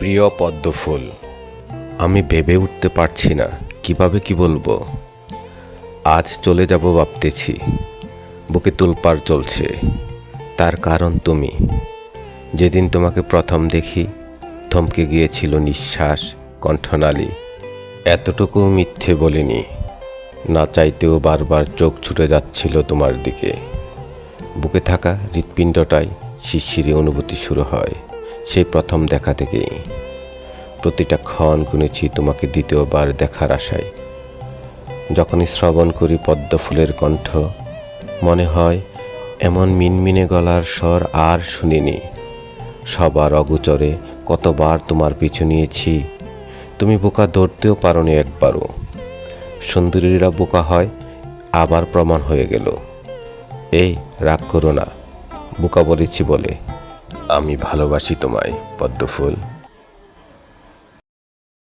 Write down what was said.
প্রিয় পদ্মফুল, আমি ভেবে উঠতে পারছি না কীভাবে কি বলব। আজ চলে যাব ভাবতেছি, বুকে তুলপার চলছে। তার কারণ তুমি। যেদিন তোমাকে প্রথম দেখি, থমকে গিয়েছিল নিঃশ্বাস, কণ্ঠনালী। এতটুকু মিথ্যে বলিনি। না চাইতেও বারবার চোখ ছুটে যাচ্ছিল তোমার দিকে। বুকে থাকা হৃৎপিণ্ডটায় শিরশিরে অনুভূতি শুরু হয়। সেই প্রথম দেখা থেকেই। প্রতিটা ক্ষণ গুনেছি তোমাকে দ্বিতীয়বার দেখার আশায়। যখনই শ্রবণ করি পদ্ম ফুলের কণ্ঠ, মনে হয় এমন মিনমিনে গলার স্বর আর শুনিনি। সবার অগোচরে কতবার তোমার পিছু নিয়েছি, তুমি বোকা ধরতেও পারোনি একবারও। সুন্দরীরা বোকা হয়, আবার প্রমাণ হয়ে গেল। এই, রাগ করো না, বোকা বলেছি বলে। আমি ভালোবাসি তোমায় পদ্মফুল।